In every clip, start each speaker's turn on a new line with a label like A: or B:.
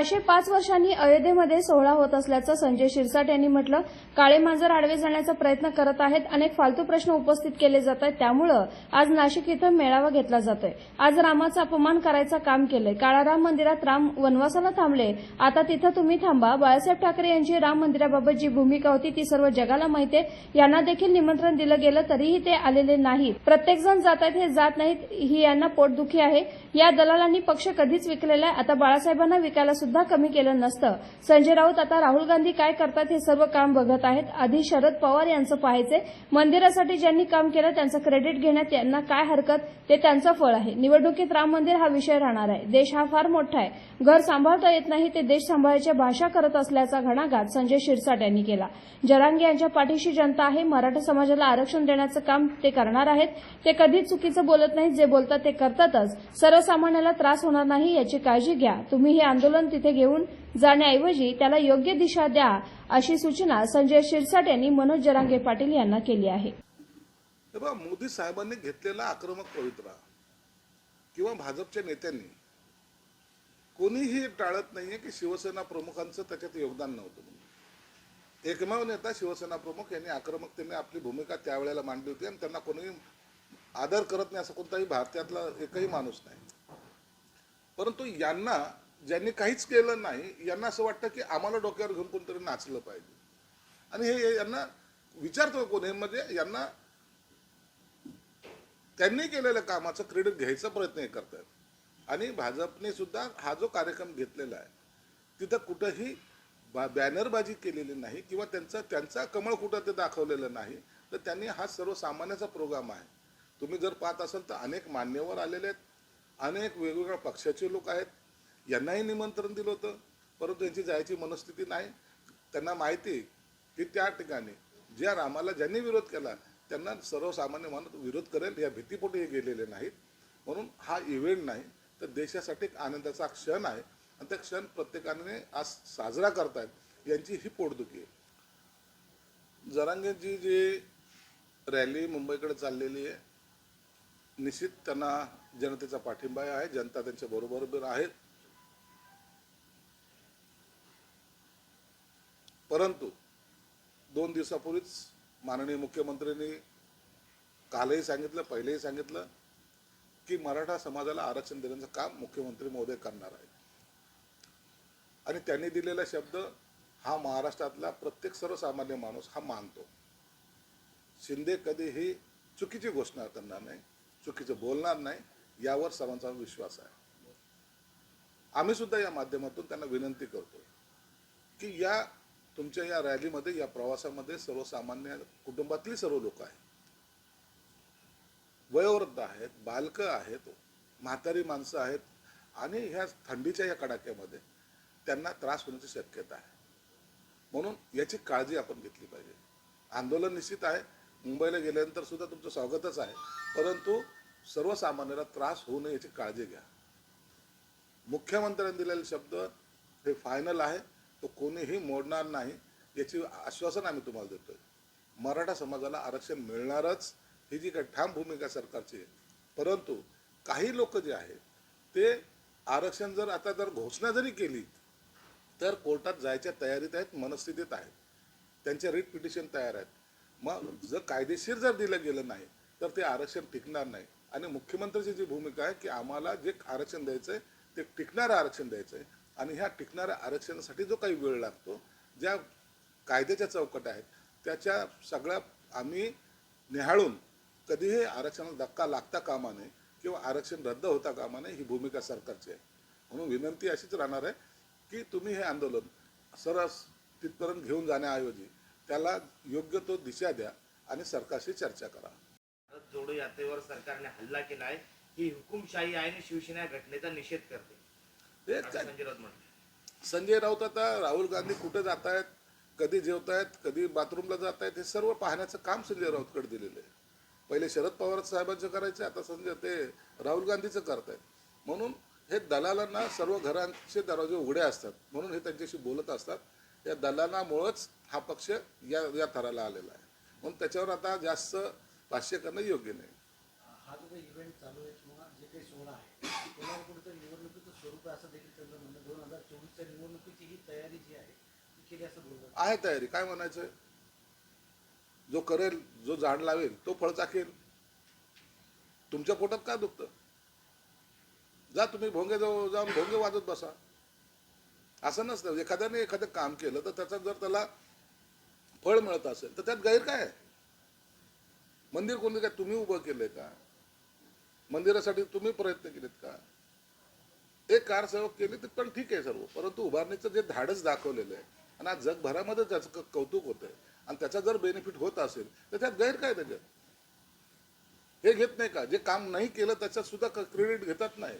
A: चारशे पाच वर्षांनी अयोध्येमध्ये सोहळा होत असल्याचं संजय शिरसाट यांनी म्हटलं. काळे मांजर आडवे जाण्याचा प्रयत्न करत आहेत. अनेक फालतू प्रश्न उपस्थित केले जात आहेत. त्यामुळं आज नाशिक इथं मेळावा घेतला जातोय. आज रामाचा अपमान करायचं काम केलंय. काळा राम मंदिरात राम वनवासाला थांबले. आता तिथं तुम्ही थांबा. बाळासाहेब ठाकरे यांची राम मंदिराबाबत जी भूमिका होती ती सर्व जगाला माहिती आहे. यांना देखील निमंत्रण दिलं गेलं तरीही ते आलेले नाहीत. प्रत्येकजण जात आहेत हे जात नाहीत ही यांना पोटदुखी आहे. या दलालांनी पक्ष कधीच विकलेला आहे. आता बाळासाहेबांना विकायला सुद्धा सुद्धा कमी केलं नसतं. संजय राऊत आता राहुल गांधी काय करतात हे सर्व काम बघत आहेत. आधी शरद पवार यांचं पाहायचे. मंदिरासाठी ज्यांनी काम केलं त्यांचं क्रेडिट घेण्यात यांना काय हरकत? ते त्यांचं फळ आहे. निवडणुकीत राम मंदिर हा विषय राहणार आहे. देश हा फार मोठा आहे. घर सांभाळता येत नाही ते देश सांभाळायच्या भाषा करत असल्याचा घणाघात संजय शिरसाट यांनी केला. जरांगे यांच्या पाठीशी जनता आहे. मराठा समाजाला आरक्षण देण्याचं काम ते करणार आहेत. ते कधीच चुकीचं बोलत नाहीत. जे बोलतात ते करतातच. सर्वसामान्याला त्रास होणार नाही याची काळजी घ्या. तुम्ही हे आंदोलन तिथे घेऊन जाण्याऐवजी त्याला योग्य दिशा द्या अशी सूचना संजय शिरसाट यांनी मनोज जरांगे पाटील यांना केली आहे.
B: मोदी साहेबांनी घेतलेला आक्रमक पवित्रा किंवा भाजपच्या नेत्यांनी कोणीही टाळत नाहीये की शिवसेना प्रमुखांचं त्याच्यात योगदान नव्हतं एकमेव नेता शिवसेना प्रमुख यांनी आक्रमकतेने आपली भूमिका त्यावेळेला मांडली होती आणि त्यांना कोणीही आदर करत नाही असं कोणताही भारतातला एकही माणूस नाही. परंतु यांना ज्यांनी काहीच केलं नाही यांना असं वाटतं की आम्हाला डोक्यावर घेऊन कोणतरी नाचलं पाहिजे. आणि हे यांना विचारतो कोण हे म्हणजे यांना त्यांनी केलेल्या कामाचं क्रेडिट घ्यायचा प्रयत्न करतात. आणि भाजपने सुद्धा हा जो कार्यक्रम घेतलेला आहे तिथं कुठंही बा बॅनरबाजी केलेली नाही किंवा त्यांचा त्यांचा कमळ कुठं ते दाखवलेलं नाही तर त्यांनी हा सर्वसामान्याचा प्रोग्राम आहे. तुम्ही जर पाहत असाल तर अनेक मान्यवर आलेले आहेत अनेक वेगवेगळ्या पक्षाचे लोक आहेत यांनाही निमंत्रण दिलं होतं परंतु यांची जायची मनस्थिती नाही. त्यांना माहिती आहे की त्या ठिकाणी ज्या रामाला ज्यांनी विरोध केला त्यांना सर्वसामान्य माणूस विरोध करेल या भीतीपोटी हे गेलेले नाहीत. म्हणून हा इव्हेंट नाही तर देशासाठी एक आनंदाचा क्षण आहे. आणि त्या क्षण प्रत्येकाने आज साजरा करतायत यांची ही पोटदुखी आहे. जरांगेची जी रॅली मुंबईकडे चाललेली आहे निश्चित त्यांना जनतेचा पाठिंबा आहे जनता त्यांच्या बरोबर आहेत परंतु दोन दिवसापूर्वीच माननीय मुख्यमंत्र्यांनी कालही सांगितलं पहिलेही सांगितलं की मराठा समाजाला आरक्षण देण्याचं काम मुख्यमंत्री महोदय करणार आहे आणि त्यांनी दिलेला शब्द हा महाराष्ट्रातला प्रत्येक सर्वसामान्य माणूस हा मानतो. शिंदे कधीही चुकीची घोषणा करणार नाही चुकीचं बोलणार नाही यावर सर्वांचा विश्वास आहे. आम्ही सुद्धा या माध्यमातून त्यांना विनंती करतो की या तुमच्या या रॅलीमध्ये या प्रवासामध्ये सर्वसामान्य कुटुंबातली सर्व लोक आहेत. वयोवृद्ध आहेत बालकं आहेत म्हातारी माणसं आहेत आणि ह्या थंडीच्या या कडाक्यामध्ये त्यांना त्रास होण्याची शक्यता आहे. म्हणून याची काळजी आपण घेतली पाहिजे. आंदोलन निश्चित आहे. मुंबईला गेल्यानंतर सुद्धा तुमचं स्वागतच आहे. परंतु सर्वसामान्याला त्रास होऊ नये याची काळजी घ्या. मुख्यमंत्र्यांनी दिलेले शब्द हे फायनल आहे. तो कोणीही मोडणार नाही याची आश्वासन आम्ही तुम्हाला देतोय. मराठा समाजाला आरक्षण मिळणारच ही जी काही ठाम भूमिका सरकारची आहे. परंतु काही लोक जे आहेत ते आरक्षण जर आता जर घोषणा जरी केली तर कोर्टात जायच्या तयारीत आहेत मनस्थितीत आहेत. त्यांचे रिट पिटिशन तयार आहेत. मग जर कायदेशीर जर दिलं गेलं नाही तर ते आरक्षण टिकणार नाही. आणि मुख्यमंत्र्याची जी भूमिका आहे की आम्हाला जे आरक्षण द्यायचं आहे ते टिकणारं आरक्षण द्यायचं आहे आणि ह्या टिकणाऱ्या आरक्षणासाठी जो काही वेळ लागतो ज्या कायद्याच्या चौकट आहेत त्याच्या सगळ्या आम्ही निहाळून कधीही आरक्षणाला धक्का लागता कामा नये किंवा आरक्षण रद्द होता कामा नये ही भूमिका सरकारची आहे. म्हणून विनंती अशीच राहणार आहे की तुम्ही हे आंदोलन सरस तिथपर्यंत घेऊन जाण्याऐवजी त्याला योग्य तो दिशा द्या आणि सरकारशी चर्चा करा.
C: भारत जोडो यात्रेवर सरकारने हल्ला केला आहे. ही हुकुमशाही आहे आणि शिवसेना या घटनेचा निषेध करते. संजय राऊत
B: संजय राऊत आता राहुल गांधी कुठे जात आहेत कधी जेवत आहेत कधी बाथरूमला जात आहेत हे सर्व पाहण्याचं काम संजय राऊतकडे दिलेलं आहे. पहिले शरद पवार साहेबांचं करायचं आता संजय ते राहुल गांधीचं करतायत. म्हणून हे दलालांना सर्व घरांचे दरवाजे उघडे असतात म्हणून हे त्यांच्याशी बोलत असतात. या दलालामुळंच हा पक्ष या या थराला आलेला आहे. म्हणून त्याच्यावर आता जास्त भाष्य करणं योग्य नाही.
D: आहे असं देखील त्यांचं म्हणणं दोन हजार चोवीसच्या निवडणुकीची ही तयारी जी आहे ती केली असं बोललं
B: आहे तयारी. काय म्हणायचंय? जो करेल जो झाड लावेल तो फळ चाकेल तुमच्या पोटात काय दुखतं? जा तुम्ही भोंगे जाऊ जाऊन भोंगे वाजत बसा. असं नसतं. एखाद्याने एखादं काम केलं तर त्याचा जर त्याला फळ मिळत असेल तर त्यात गैर काय आहे? मंदिर कोणी काय? तुम्ही उभं केलंय का? मंदिरासाठी तुम्ही प्रयत्न केलेत का? एक कारसेवक केली तर पण ठीक आहे सर्व. परंतु उभारणीचं जे धाडस दाखवलेलं आहे आणि आज जगभरामध्ये त्याचं क- कौतुक होत आहे आणि त्याचा जर बेनिफिट होत असेल तर त्यात गैर काय त्याच्यात हे घेत नाही का? जे काम नाही केलं त्याच्यात सुद्धा क्रेडिट घेतात नाही.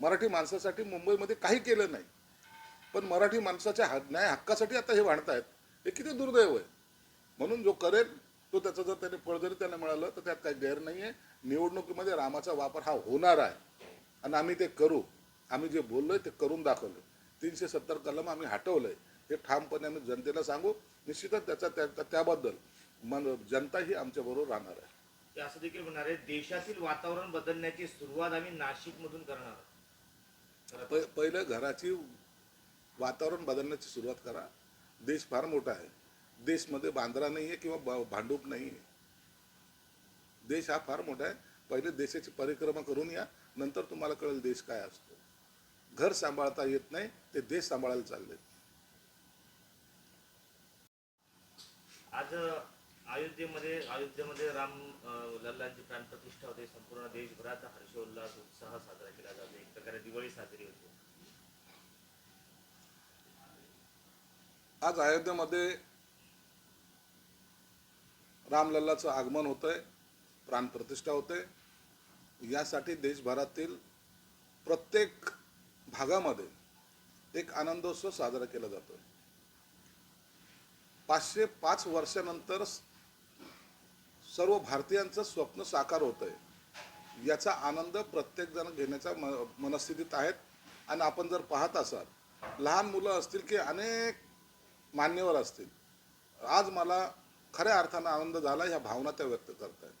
B: मराठी माणसासाठी मुंबईमध्ये काही केलं नाही. पण मराठी माणसाच्या हक- न्याय हक्कासाठी आता हे वाढतायत. हे किती दुर्दैव आहे. म्हणून जो करेल तो त्याचं जर त्याने फळ जरी त्याला मिळालं तर त्यात काही गैर नाही आहे निवडणुकीमध्ये रामाचा वापर हा होणार आहे. आणि आम्ही ते करू. आम्ही जे बोललोय ते करून दाखवलं. तीनशे सत्तर कलम आम्ही हटवलंय. हे ठामपणे आम्ही जनतेला सांगू निश्चितच त्याचा त्या- त्याबद्दल. मन जनता ही आमच्याबरोबर राहणार आहे.
C: ते असं देखील म्हणणार आहे देशातील वातावरण बदलण्याची सुरुवात आम्ही नाशिक मधून करणार आहोत.
B: प- पहिलं घराची वातावरण बदलण्याची सुरुवात करा. देश फार मोठा आहे. देशमध्ये बांद्रा नाही आहे किंवा भांडूप नाही आहे. देश हा फार मोठा आहे. पहिले देशाची परिक्रमा करून या नंतर तुम्हाला कळेल देश काय असतो. घर सांभाळता येत नाही ते देश सांभाळायला चालले.
C: आज अयोध्येमध्ये अयोध्येमध्ये राम लल्लांची प्राणप्रतिष्ठा होते. संपूर्ण देशभरात हर्षोल्लास उत्साह साजरा केला जातो. एक प्रकारे दिवाळी साजरी होते.
B: आज अयोध्येमध्ये रामलल्लाचं आगमन होतंय प्राणप्रतिष्ठा होते. यासाठी देशभरातील प्रत्येक भागामध्ये एक आनंदोत्सव साजरा केला जातो पाचशे पाच वर्षानंतर सर्व भारतीयांचं स्वप्न साकार होत आहे याचा आनंद प्रत्येक जण घेण्याच्या म- मनस्थितीत आहेत. आणि आपण जर पाहत असाल लहान मुलं असतील की अनेक मान्यवर असतील आज मला खऱ्या अर्थानं आनंद झाला ह्या भावना त्या व्यक्त करतायत.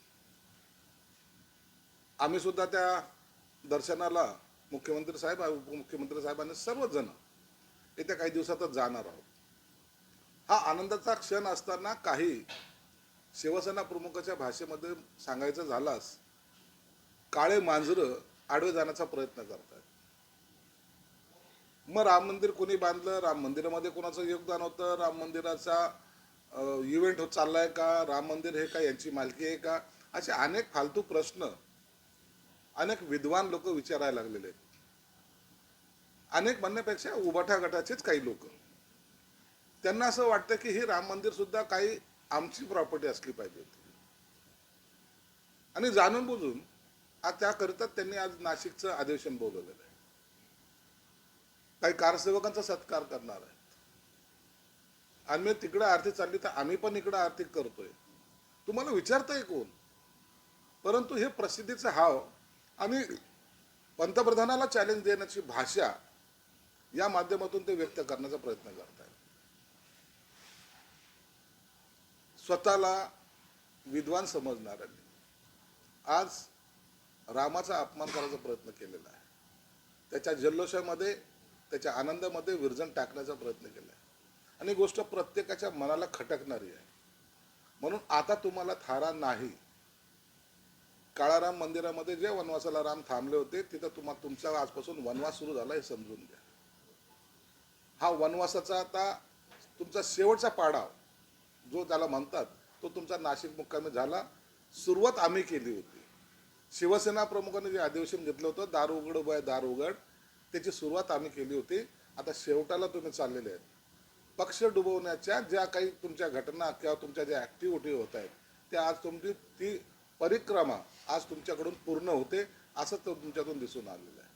B: आम्ही सुद्धा त्या दर्शनाला मुख्यमंत्री साहेब उपमुख्यमंत्री साहेबांनी सर्वच जण येत्या काही दिवसातच जाणार आहोत. हा आनंदाचा क्षण असताना काही शिवसेना प्रमुखाच्या भाषेमध्ये सांगायचं झालास काळे मांजरं आडवे जाण्याचा प्रयत्न करतात मग राम मंदिर कोणी बांधलं? राम मंदिरामध्ये कोणाचं योगदान होतं? राम मंदिराचा इव्हेंट होत चाललाय का? राम मंदिर हे का? यांची मालकी आहे का? असे अनेक फालतू प्रश्न अनेक विद्वान लोक विचारायला लागलेले आहेत. अनेक म्हणण्यापेक्षा उबाठा गटाचेच काही लोक. त्यांना असं वाटतं की हे राम मंदिर सुद्धा काही आमची प्रॉपर्टी असली पाहिजे आणि जाणून बुजून आज त्याकरिता त्यांनी आज नाशिकचं अधिवेशन बोलवलेलं आहे. काही कारसेवकांचा सत्कार करणार आहेत. आणि तिकडे आरती चालली तर आम्ही पण इकडे आरती करतोय. तुम्हाला विचारताय कोण? परंतु हे प्रसिद्धीचा हाव आणि पंतप्रधानाला चॅलेंज देण्याची भाषा या माध्यमातून ते व्यक्त करण्याचा प्रयत्न करत आहेत स्वतःला विद्वान समजणाऱ्यांनी आज रामाचा अपमान करायचा प्रयत्न केलेला आहे. त्याच्या जल्लोषामध्ये त्याच्या आनंदामध्ये विरजन टाकण्याचा प्रयत्न केला आहे. आणि गोष्ट प्रत्येकाच्या मनाला खटकणारी आहे. म्हणून आता तुम्हाला थारा नाही काळाराम मंदिरामध्ये जे वनवासाला राम थांबले होते तिथं तुम्हाला तुमचा आजपासून वनवास सुरू झाला हे समजून घ्या. हा वनवासाचा आता तुमचा शेवटचा पाडाव जो त्याला म्हणतात तो तुमचा नाशिक मुक्कामी झाला. सुरुवात आम्ही केली होती. शिवसेना प्रमुखांनी जे अधिवेशन घेतलं होतं दार उघड बाय दार उघड त्याची सुरुवात आम्ही केली होती. आता शेवटाला तुम्ही चाललेले आहेत. पक्ष डुबवण्याच्या ज्या काही तुमच्या घटना किंवा तुमच्या ज्या ॲक्टिव्हिटी होत आहेत त्या आज तुमची ती परिक्रमा आज तुमच्याकडून पूर्ण होते असं तुमच्यातून दिसून आलेलं आहे.